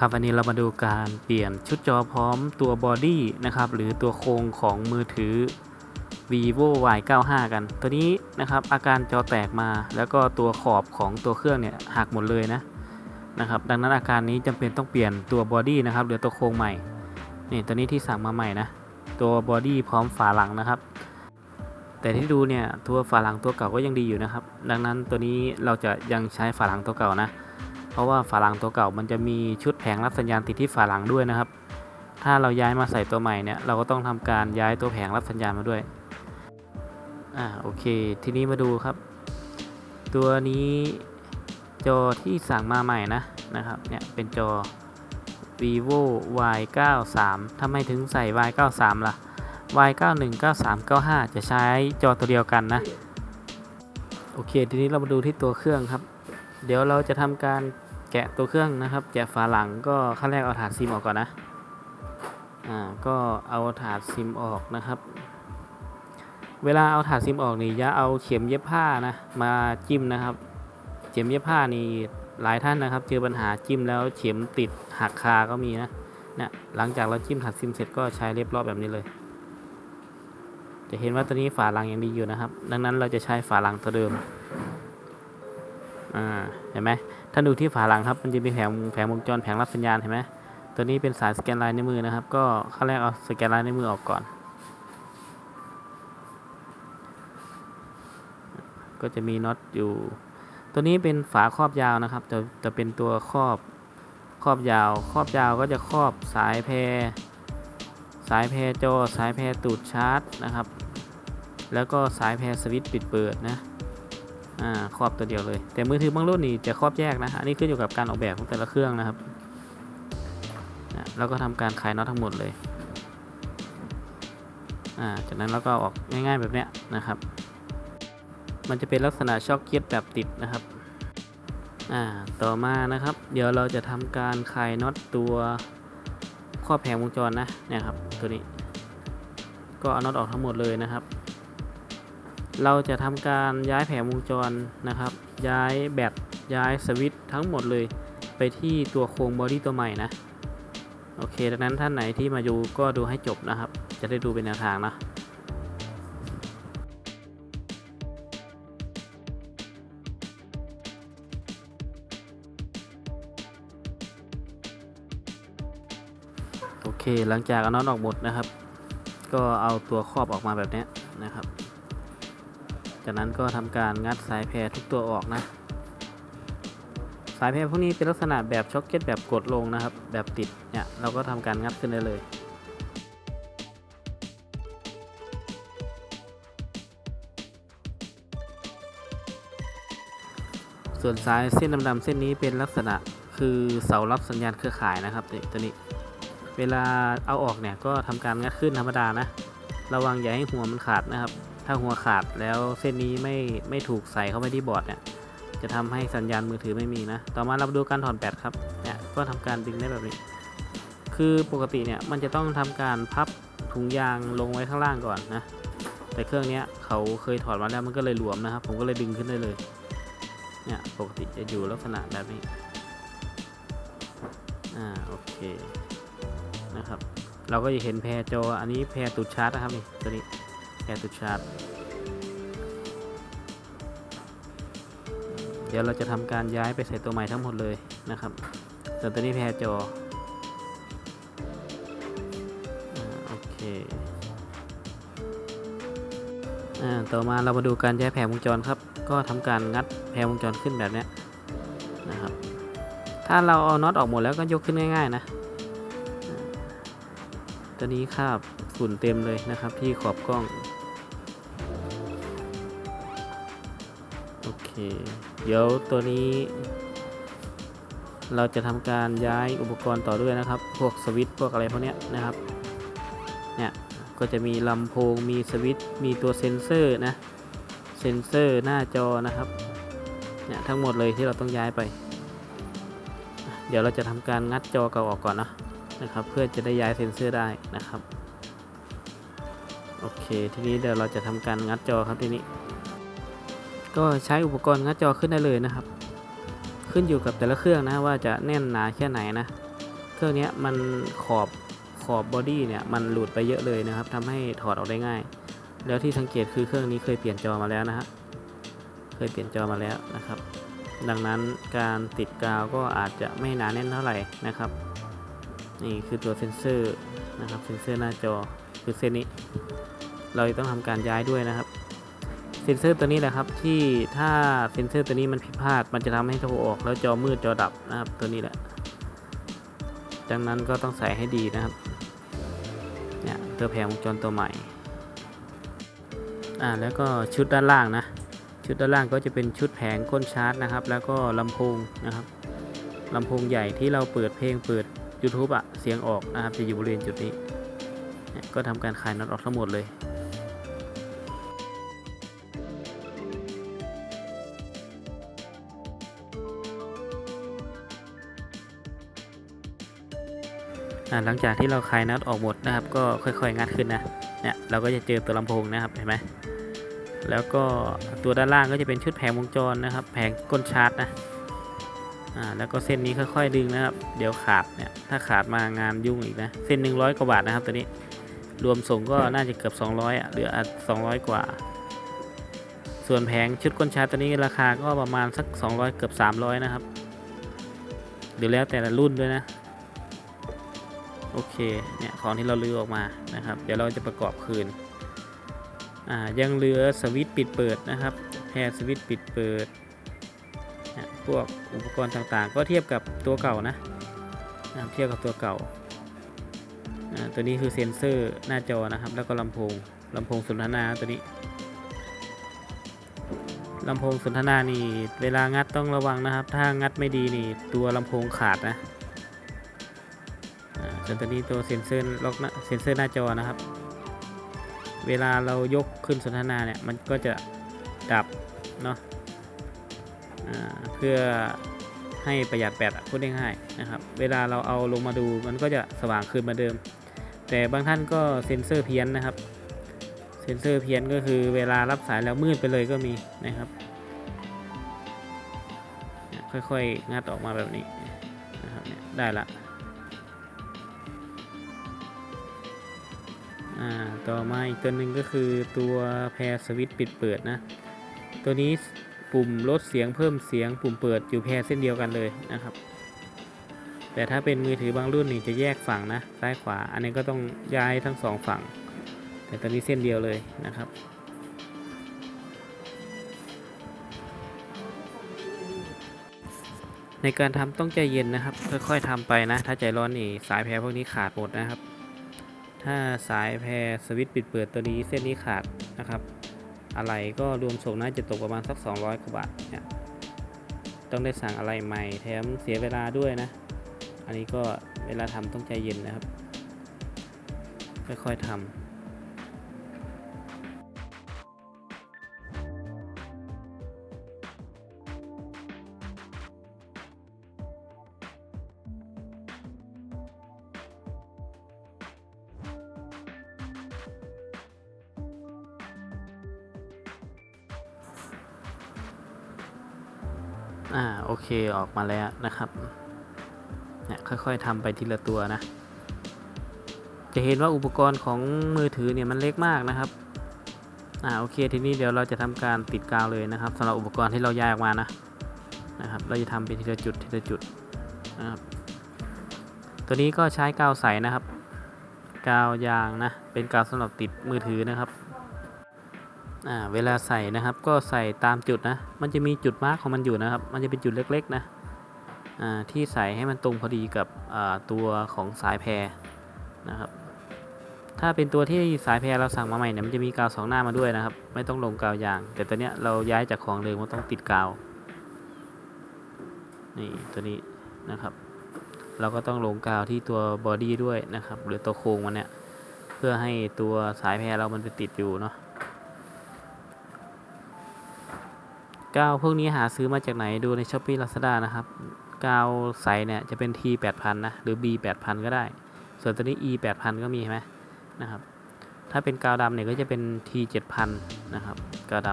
ครับวันนี้เรามาดูการเปลี่ยนชุดจอพร้อมตัวบอดี้นะครับหรือตัวโครงของมือถือ vivo y 9 5กัน ตัวนี้นะครับอาการจอแตกมาแล้วก็ตัวขอบของตัวเครื่องเนี่ยหักหมดเลยนะนะครับดังนั้นอาการนี้จำเป็นต้องเปลี่ยนตัวบอดี้นะครับเหลือตัวโครงใหม่นี่ตัวนี้ที่สั่งมาใหม่นะตัวบอดี้พร้อมฝาหลังนะครับ แต่ที่ดูเนี่ยตัวฝาหลังตัวเก่าก็ยังดีอยู่นะครับ ดังนั้นตัวนี้เราจะยังใช้ฝาหลังตัวเก่านะ เพราะว่าฝาหลังตัวเก่ามันจะมีชุดแผงรับสัญญาณติดที่ฝาหลังด้วยนะครับ ถ้าเราย้ายมาใส่ตัวใหม่เนี่ยเราก็ต้องทำการย้ายตัวแผงรับสัญญาณมาด้วยอ่าโอเค ทีนี้มาดูครับ ตัวนี้จอที่สั่งมาใหม่นะนะครับเนี่ยเป็นจอ vivo y 9 3ทำไมถึงใส่ y 9 3ล่ะ y 9 1 9 3 9 5จะใช้จอตัวเดียวกันนะ โอเค ทีนี้เรามาดูที่ตัวเครื่องครับ เดี๋ยวเราจะทำการ แกะตัวเครื่องนะครับ แกะฝาหลังก็ขั้นแรกเอาถาดซิมออกก่อนนะ อ่า ก็เอาถาดซิมออกนะครับ เวลาเอาถาดซิมออกนี่อย่าเอาเข็มเย็บผ้านะ มาจิ้มนะครับ เข็มเย็บผ้านี่หลายท่านนะครับ เจอปัญหาจิ้มแล้วเข็มติดหักคาก็มีนะเนี่ยหลังจากเราจิ้มถาดซิมเสร็จก็ใช้เรียบรอยแบบนี้เลย จะเห็นว่าตัวนี้ฝาหลังยังดีอยู่นะครับ ดังนั้นเราจะใช้ฝาหลังตัวเดิม อ่าเห็นไหมถ้าดูที่ฝาหลังครับมันจะมีแผงแผงวงจรแผงรับสัญญาณเห็นไหมตัวนี้เป็นสายสแกนลายในมือนะครับ ก็ขั้นแรกเอาสแกนลายในมือออกก่อน ก็จะมีน็อตอยู่ ตัวนี้เป็นฝาครอบยาวนะครับจะจะเป็นตัวครอบครอบยาว ครอบยาวก็จะครอบสายแพร สายแพรจอสายแพรตูดชาร์จนะครับ แล้วก็สายแพรสวิตช์ปิดเปิดนะ อ่าครอบตัวเดียวเลย แต่มือถือบางรุ่นนี่จะครอบแยกนะอันนี้ขึ้นอยู่กับการออกแบบของแต่ละเครื่องนะครับแล้วก็ทำการคลายน็อตทั้งหมดเลยอ่าจากนั้นเราก็ออกง่ายๆแบบเนี้ยนะครับ มันจะเป็นลักษณะช็อคเก็ตแบบติดนะครับอ่าต่อมานะครับ เดี๋ยวเราจะทำการคลายน็อตตัวครอบแผงวงจรนะเนี่ยครับตัวนี้ ก็เอาน็อตออกทั้งหมดเลยนะครับ เราจะทำการย้ายแผงวงจรนะครับ ย้ายแบตย้ายสวิตช์ทั้งหมดเลยไปที่ตัวโครงบอดี้ตัวใหม่นะโอเค ดังนั้นท่านไหนที่มาดูก็ดูให้จบนะครับ จะได้ดูเป็นแนวทางนะโอเค หลังจากเอาน็อตออกหมดนะครับ ก็เอาตัวครอบออกมาแบบนี้นะครับ จากนั้นก็ทำการงัดสายแพรทุกตัวออกนะ สายแพรพวกนี้เป็นลักษณะแบบช็อคเก็ตแบบกดลงนะครับ แบบติดเนี่ยเราก็ทำการงัดขึ้นได้เลยส่วนสายเส้นดำๆเส้นนี้เป็นลักษณะคือเสารับสัญญาณเครือข่ายนะครับตัวนี้ เวลาเอาออกเนี่ยก็ทำการงัดขึ้นธรรมดานะ ระวังอย่าให้หัวมันขาดนะครับ ถ้าหัวขาดแล้วเส้นนี้ไม่ไม่ถูกใส่เข้าไปที่บอร์ดเนี่ย จะทำให้สัญญาณมือถือไม่มีนะ ต่อมาเราดูการถอดแบตครับ เนี่ยก็ทำการดึงได้แบบนี้ คือปกติเนี่ยมันจะต้องทำการพับถุงยางลงไว้ข้างล่างก่อนนะ แต่เครื่องนี้เขาเคยถอดมาแล้วมันก็เลยหลวมนะครับ ผมก็เลยดึงขึ้นได้เลย เนี่ยปกติจะอยู่ลักษณะแบบนี้ อ่าโอเคนะครับ เราก็จะเห็นแพรจออันนี้แพรตูดชาร์จนะครับนี่ตัวนี้ แพรตูดชาร์จเดี๋ยวเราจะทำการย้ายไปใส่ตัวใหม่ทั้งหมดเลยนะครับส่วนตัวนี้แพรจอโอเคต่อมาเรามาดูการย้ายแผงวงจรครับ ก็ทำการงัดแผงวงจรขึ้นแบบนี้นะครับ ถ้าเราเอาน็อตออกหมดแล้วก็ยกขึ้นง่าย ๆ นะ ตัวนี้คราบฝุ่นเต็มเลยนะครับที่ขอบกล้อง เคเดี๋ยวตัวนี้ เราจะทำการย้ายอุปกรณ์ต่อด้วยนะครับ พวกสวิตช์พวกอะไรพวกนี้นะครับเนี่ยก็จะมีลำโพงมีสวิตช์มีตัวเซ็นเซอร์นะเซ็นเซอร์หน้าจอนะครับเนี่ยทั้งหมดเลยที่เราต้องย้ายไป เดี๋ยวเราจะทำการงัดจอเก่าออกก่อนนะนะครับ เพื่อจะได้ย้ายเซ็นเซอร์ได้นะครับโอเค ทีนี้เดี๋ยวเราจะทำการงัดจอครับทีนี้ ก็ใช้อุปกรณ์งัดจอขึ้นได้เลยนะครับ ขึ้นอยู่กับแต่ละเครื่องนะว่าจะแน่นหนาแค่ไหนนะ เครื่องนี้มันขอบขอบบอดี้เนี่ยมันหลุดไปเยอะเลยนะครับทำให้ถอดออกได้ง่าย แล้วที่สังเกตคือเครื่องนี้เคยเปลี่ยนจอมาแล้วนะฮะเคยเปลี่ยนจอมาแล้วนะครับ ดังนั้นการติดกาวก็อาจจะไม่หนาแน่นเท่าไหร่นะครับ นี่คือตัวเซ็นเซอร์นะครับเซ็นเซอร์หน้าจอคือเส้นนี้ เราต้องทำการย้ายด้วยนะครับ เซนเซอร์ตัวนี้แหละครับที่ถ้าเซนเซอร์ตัวนี้มันผิดพลาด มันจะทำให้โทรออกแล้วจอมืดจอดับนะครับตัวนี้แหละ ดังนั้นก็ต้องใส่ให้ดีนะครับเนี่ยตัวแผงวงจรตัวใหม่อ่าแล้วก็ชุดด้านล่างนะชุดด้านล่างก็จะเป็นชุดแผงก้นชาร์จนะครับ แล้วก็ลำโพงนะครับลำโพงใหญ่ที่เราเปิดเพลงเปิด YouTube อะเสียงออกนะครับจะอยู่บริเวณจุดนี้ ก็ทำการคลายน็อตออกทั้งหมดเลย หลังจากที่เราคลายน็อตออกหมดนะครับ ก็ค่อยๆ งัดขึ้นนะเนี่ยเราก็จะเจอตัวลำโพงนะครับเห็นไหมแล้วก็ตัวด้านล่างก็จะเป็นชุดแผงวงจรนะครับ แผงก้นชาร์จนะอ่าแล้วก็เส้นนี้ค่อยๆดึงนะครับ เดี๋ยวขาดเนี่ยถ้าขาดมางานยุ่งอีกนะเส้น100กว่าบาทนะครับตัวนี้รวมส่งก็น่าจะเกือบ 200อะเหลือ200กว่า ส่วนแผงชุดก้นชาร์จตัวนี้ราคาก็ประมาณสัก 200 เกือบ 300 นะครับหรือแล้วแต่ละรุ่นด้วยนะ โอเคเนี่ยของที่เราลือออกมานะครับ เดี๋ยวเราจะประกอบคืนอ่ายังเหลือสวิตช์ปิดเปิดนะครับแพรสวิตช์ปิดเปิดเนี่ยพวกอุปกรณ์ต่างๆ ก็เทียบกับตัวเก่านะนะเทียบกับตัวเก่าอ่า ตัวนี้คือเซ็นเซอร์หน้าจอนะครับ แล้วก็ลำโพงลำโพงสนทนาตัวนี้ลำโพงสนทนานี่เวลางัดต้องระวังนะครับ ถ้างัดไม่ดีนี่ตัวลำโพงขาดนะ อ่าส่วตัวนี้ตัวเซ็นเซอร์ล็อกเซ็นเซอร์หน้าจอนะครับ เวลาเรายกขึ้นสนทนาเนี่ยมันก็จะดับเนาะเพื่อให้ประหยัดแบตพูดง่ายๆนะครับ เวลาเราเอาลงมาดูมันก็จะสว่างขึ้นมาเดิม แต่บางท่านก็เซ็นเซอร์เพี้ยนนะครับ เซ็นเซอร์เพี้ยนก็คือเวลารับสายแล้วมืดไปเลยก็มีนะครับ ค่อยๆ งัดออกมาแบบนี้นะครับได้ละ อ่าต่อมาอีกตัวหนึ่งก็คือตัวแพรสวิตช์ปิดเปิดนะ ตัวนี้ปุ่มลดเสียงเพิ่มเสียงปุ่มเปิดอยู่แพรเส้นเดียวกันเลยนะครับ แต่ถ้าเป็นมือถือบางรุ่นนี่จะแยกฝั่งนะซ้ายขวา อันนี้ก็ต้องย้ายทั้งสองฝั่ง แต่ตัวนี้เส้นเดียวเลยนะครับในการทำต้องใจเย็นนะครับ ค่อยๆทำไปนะ ถ้าใจร้อนนี่สายแพรพวกนี้ขาดหมดนะครับ ถ้าสายแพรสวิตช์ปิดเปิดตัวนี้เส้นนี้ขาดนะครับ อะไรก็รวมส่งน่าจะตกประมาณสัก 200กว่าบาทเนี่ยต้องได้สั่งอะไรใหม่แถมเสียเวลาด้วยนะ อันนี้ก็เวลาทำต้องใจเย็นนะครับค่อยๆทำ อ่าโอเคออกมาแล้วนะครับเนี่ยค่อยๆทำไปทีละตัวนะ จะเห็นว่าอุปกรณ์ของมือถือเนี่ยมันเล็กมากนะครับอ่าโอเคทีนี้เดี๋ยวเราจะทำการติดกาวเลยนะครับสำหรับอุปกรณ์ที่เราแยกออกมานะนะครับ เราจะทำเป็นทีละจุดทีละจุดนะครับตัวนี้ก็ใช้กาวใสนะครับ กาวยางนะเป็นกาวสำหรับติดมือถือนะครับ เวลาใส่นะครับก็ใส่ตามจุดนะ มันจะมีจุดมาร์กของมันอยู่นะครับ มันจะเป็นจุดเล็กๆนะอ่าที่ใส่ให้มันตรงพอดีกับตัวของสายแพรนะครับ ถ้าเป็นตัวที่สายแพรเราสั่งมาใหม่เนี่ยมันจะมีกาวสองหน้ามาด้วยนะครับ ไม่ต้องลงกาวยาง แต่ตัวเนี้ยเราย้ายจากของเดิมมันต้องติดกาวนี่ตัวนี้นะครับ เราก็ต้องลงกาวที่ตัวบอดี้ด้วยนะครับ หรือตัวโครงมันเนี่ยเพื่อให้ตัวสายแพรเรามันไปติดอยู่เนาะ กาวพวกนี้หาซื้อมาจากไหนดูใน s h อ p e e Lazada นะครับ กาวใสเนี่ยจะเป็น T 8000นะ หรือ B 8000ก็ได้ ส่วนตัวนี้ E 8000ก็มีใช่ไหมนะครับ ถ้าเป็นกาวดำเนี่ยก็จะเป็น T 7000นะครับ กาวด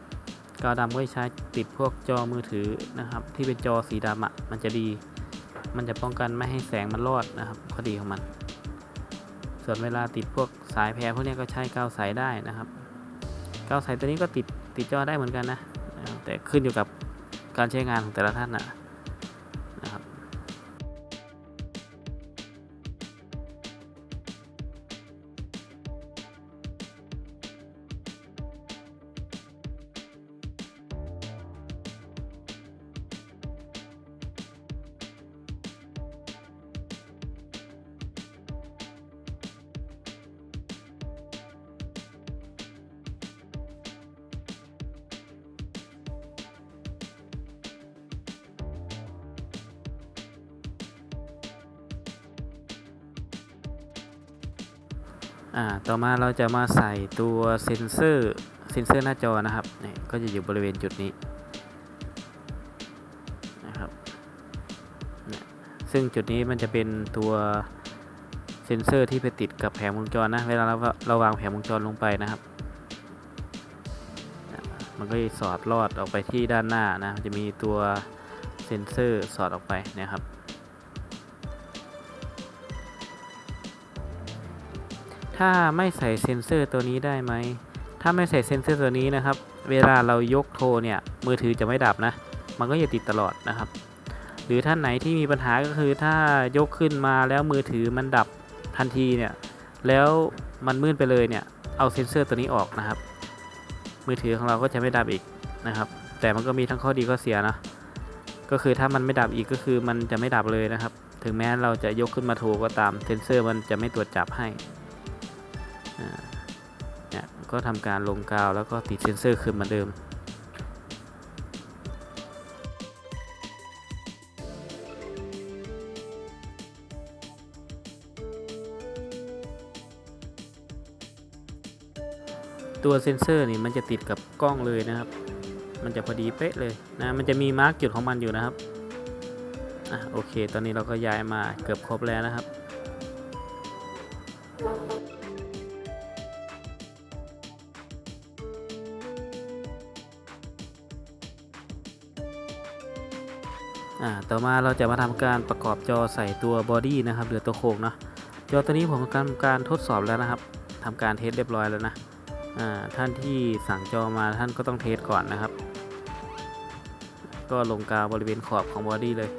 ำกาวดำก็ใช้ติดพวกจอมือถือนะครับ ที่เป็นจอสีดำอะ่ะมันจะดี มันจะป้องกันไม่ให้แสงมันรอดนะครับข้อดีของมัน ส่วนเวลาติดพวกสายแพรพวกนี้ก็ใช้กาวใสได้นะครับ กาวใสตัวนี้ก็ติดติดจอได้เหมือนกันนะ แต่ขึ้นอยู่กับการใช้งานของแต่ละท่านนะ อ่าต่อมาเราจะมาใส่ตัวเซ็นเซอร์เซ็นเซอร์หน้าจอนะครับนี่ก็จะอยู่บริเวณจุดนี้นะครับเนี่ยซึ่งจุดนี้มันจะเป็นตัวเซ็นเซอร์ที่ไปติดกับแผงวงจรนะเวลาเราเราวางแผงวงจรลงไปนะครับ มันก็จะสอดลอดออกไปที่ด้านหน้านะจะมีตัวเซ็นเซอร์สอดออกไปนะครับ ถ้าไม่ใส่เซ็นเซอร์ตัวนี้ได้ไหม ถ้าไม่ใส่เซ็นเซอร์ตัวนี้นะครับ เวลาเรายกโทรเนี่ย มือถือจะไม่ดับนะ มันก็จะติดตลอดนะครับ หรือท่านไหนที่มีปัญหาก็คือถ้ายกขึ้นมาแล้วมือถือมันดับทันทีเนี่ย แล้วมันมืดไปเลยเนี่ย เอาเซ็นเซอร์ตัวนี้ออกนะครับ มือถือของเราก็จะไม่ดับอีกนะครับ แต่มันก็มีทั้งข้อดีข้อเสียนะ ก็คือถ้ามันไม่ดับอีกก็คือมันจะไม่ดับเลยนะครับ ถึงแม้เราจะยกขึ้นมาโทรก็ตามเซ็นเซอร์มันจะไม่ตรวจจับให้ ก็ทำการลงกาวแล้วก็ติดเซ็นเซอร์คืนเหมือนเดิม ตัวเซ็นเซอร์นี่มันจะติดกับกล้องเลยนะครับ มันจะพอดีเป๊ะเลยนะ มันจะมีมาร์กจุดของมันอยู่นะครับอะโอเค ตอนนี้เราก็ย้ายมาเกือบครบแล้วนะครับ ต่อมาเราจะมาทำการประกอบจอใส่ตัวบอดี้นะครับหรือตัวโครงเนาะจอตัวนี้ผมทำการทดสอบแล้วนะครับทำการเทสเรียบร้อยแล้วนะท่านที่สั่งจอมาท่านก็ต้องเทสก่อนนะครับ ก็ลงกาวบริเวณขอบของบอดี้เลย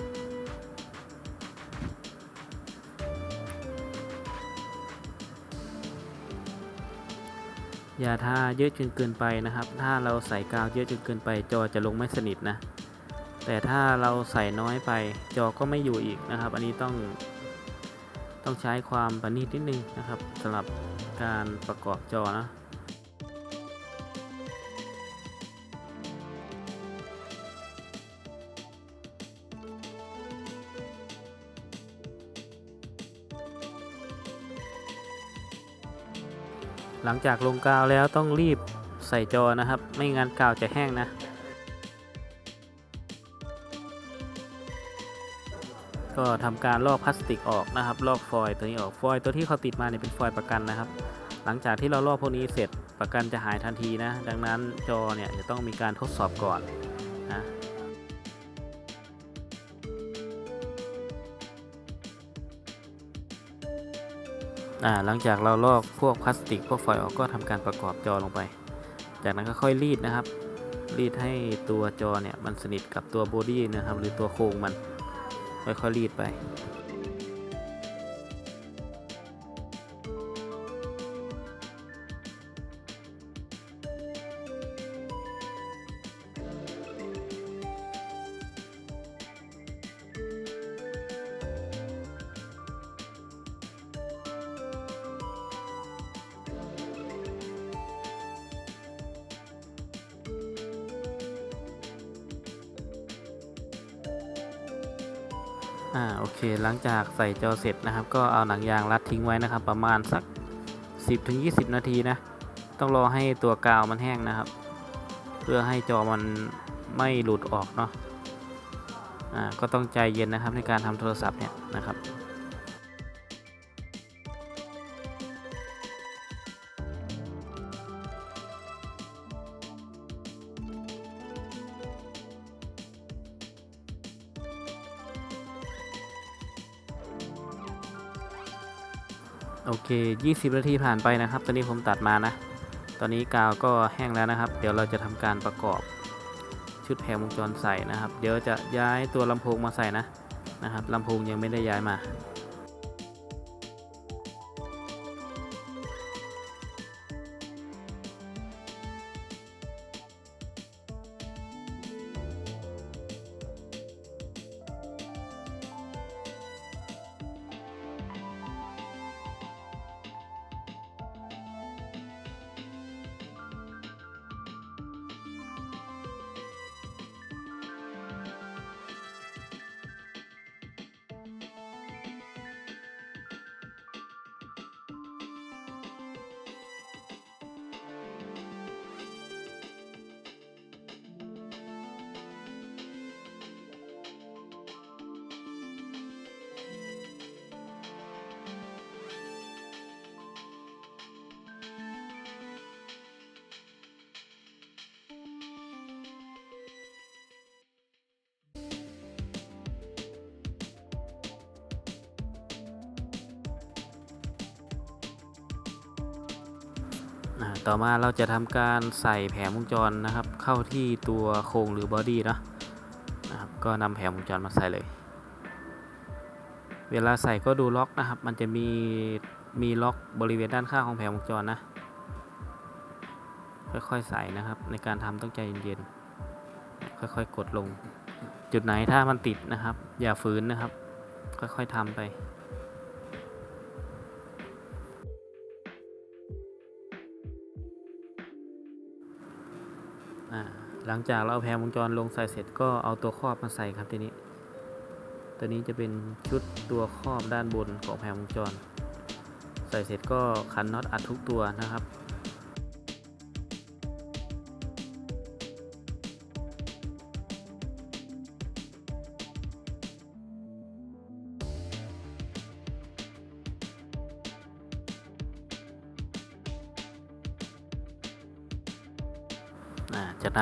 อย่าทาเยอะจนเกินไปนะครับ ถ้าเราใส่กาวเยอะจนเกินไปจอจะลงไม่สนิทนะ แต่ถ้าเราใส่น้อยไปจอก็ไม่อยู่อีกนะครับ อันนี้ต้องต้องใช้ความประณีตนิดนึงนะครับสำหรับการประกอบจอนะหลังจากลงกาวแล้วต้องรีบใส่จอนะครับ ไม่งั้นกาวจะแห้งนะ ก็ทำการลอกพลาสติกออกนะครับ ลอกฟอยล์ตัวนี้ออกฟอยล์ตัวที่เขาติดมาเนี่ยเป็นฟอยล์ประกันนะครับ หลังจากที่เราลอกพวกนี้เสร็จประกันจะหายทันทีนะ ดังนั้นจอเนี่ยจะต้องมีการทดสอบก่อนนะอ่าหลังจากเราลอกพวกพลาสติกพวกฟอยล์ออกก็ทำการประกอบจอลงไป จากนั้นก็ค่อยรีดนะครับ รีดให้ตัวจอเนี่ยมันสนิทกับตัวบอดี้นะครับ หรือตัวโครงมัน ค่อยๆรีดไป อ่าโอเคหลังจากใส่จอเสร็จนะครับ ก็เอาหนังยางรัดทิ้งไว้นะครับ ประมาณสัก 10-20 นาทีนะ ต้องรอให้ตัวกาวมันแห้งนะครับ เพื่อให้จอมันไม่หลุดออกเนาะอ่าก็ต้องใจเย็นนะครับในการทำโทรศัพท์เนี่ยนะครับ เค 20 นาทีผ่านไปนะครับ ตอนนี้ผมตัดมานะ ตอนนี้กาวก็แห้งแล้วนะครับ เดี๋ยวเราจะทำการประกอบชุดแผงวงจรใส่นะครับ เดี๋ยวจะย้ายตัวลำโพงมาใส่นะนะครับลำโพงยังไม่ได้ย้ายมา ต่อมาเราจะทำการใส่แผงวงจรนะครับ เข้าที่ตัวโครงหรือบอดี้นะนะครับก็นำแผงวงจรมาใส่เลย เวลาใส่ก็ดูล็อกนะครับ มันจะมีมีล็อกบริเวณด้านข้างของแผงวงจรนะค่อยๆใส่นะครับ ในการทำต้องใจเย็นๆค่อยๆกดลง จุดไหนถ้ามันติดนะครับ อย่าฝืนนะครับ ค่อยๆทำไป หลังจากเราเอาแผงวงจรลงใส่เสร็จก็เอาตัวครอบมาใส่ครับทีนี้ ตัวนี้จะเป็นชุดตัวครอบด้านบนของแผงวงจร ใส่เสร็จก็ขันน็อตอัดทุกตัวนะครับ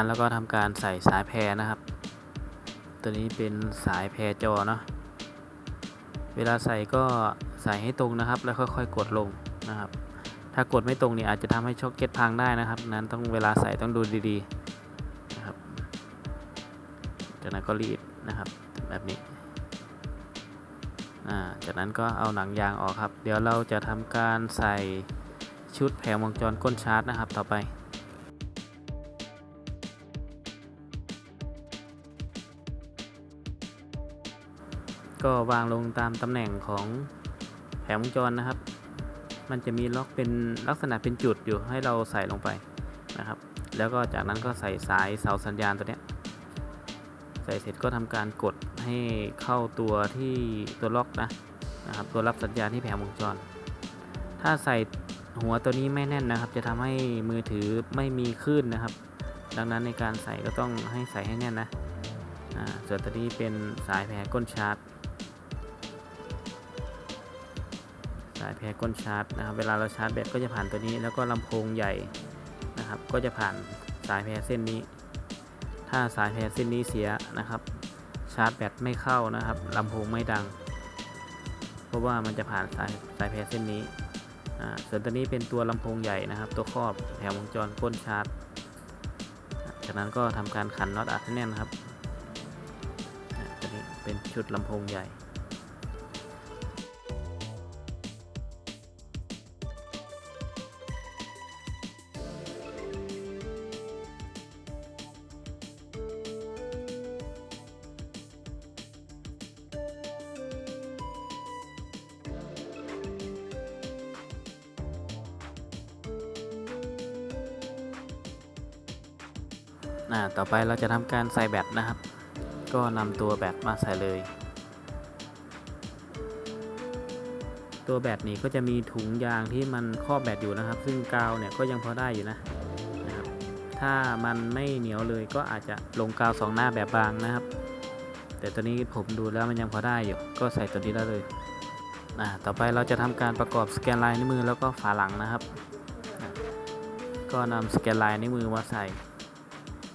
านแล้วก็ทำการใส่สายแพรนะครับ ตัวนี้เป็นสายแพรจอเนาะเวลาใส่ก็ใส่ให้ตรงนะครับ แล้วค่อยๆ กดลงนะครับ ถ้ากดไม่ตรงนี่อาจจะทำให้ช็อคเก็ตพังได้นะครับ นั้นต้องเวลาใส่ต้องดูดีๆนะครับจากนั้นก็รีดนะครับแบบนี้จากนั้นก็เอาหนังยางออกครับ เดี๋ยวเราจะทำการใส่ชุดแผงวงจรก้นชาร์จนะครับ ต่อไป ก็วางลงตามตำแหน่งของแผงวงจรนะครับ มันจะมีล็อกเป็นลักษณะเป็นจุดอยู่ให้เราใส่ลงไปนะครับ แล้วก็จากนั้นก็ใส่สายเสาสัญญาณตัวนี้ใส่เสร็จก็ทำการกดให้เข้าตัวที่ตัวล็อกนะนะครับ ตัวรับสัญญาณที่แผงวงจร ถ้าใส่หัวตัวนี้ไม่แน่นนะครับ จะทำให้มือถือไม่มีคลื่นนะครับ ดังนั้นในการใส่ก็ต้องให้ใส่ให้แน่นนะอ่าส่วนตัวนี้เป็นสายแผงก้นชาร์จ สายแพรก้นชาร์จนะครับเวลาเราชาร์จแบตก็จะผ่านตัวนี้ แล้วก็ลำโพงใหญ่นะครับ ก็จะผ่านสายแพรเส้นนี้ ถ้าสายแพรเส้นนี้เสียนะครับ ชาร์จแบตไม่เข้านะครับลำโพงไม่ดัง เพราะว่ามันจะผ่านสายสายแพรเส้นนี้ส่วนตัวนี้เป็นตัวลำโพงใหญ่นะครับ ตัวครอบแผงวงจรก้นชาร์จจากนั้นก็ทำการขันน็อตอัดให้แน่นครับตัวนี้เป็นชุดลำโพงใหญ่ ไปเราจะทำการใส่แบตนะครับ ก็นำตัวแบตมาใส่เลย ตัวแบตนี่ก็จะมีถุงยางที่มันครอบแบตอยู่นะครับ ซึ่งกาวเนี่ยก็ยังพอได้อยู่นะนะครับ ถ้ามันไม่เหนียวเลยก็อาจจะลงกาวสองหน้าแบบบางนะครับ แต่ตัวนี้ผมดูแล้วมันยังพอได้อยู่ ก็ใส่ตัวนี้ได้เลยอ่าต่อไปเราจะทำการประกอบสแกนลายนิ้วมือแล้วก็ฝาหลังนะครับอะก็นำสแกนลายนิ้วมือมาใส่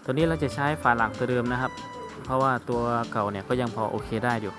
ตัวนี้เราจะใช้ฝาหลังตัวเดิมนะครับ เพราะว่าตัวเก่าเนี่ยก็ยังพอโอเคได้อยู่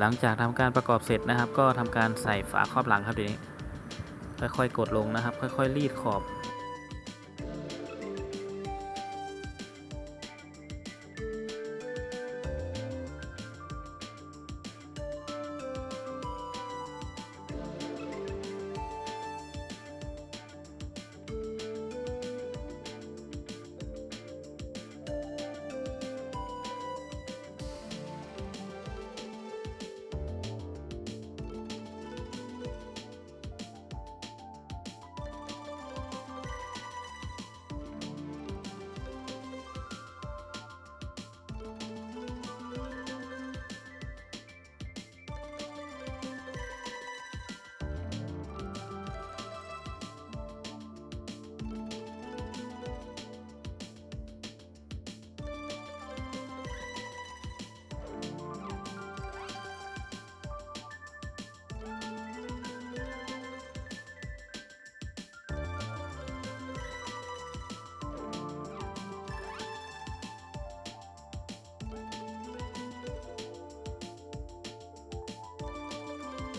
หลังจากทำการประกอบเสร็จนะครับ ก็ทำการใส่ฝาครอบหลังครับเดี๋ยวนี้ค่อยๆกดลงนะครับ ค่อยๆรีดขอบ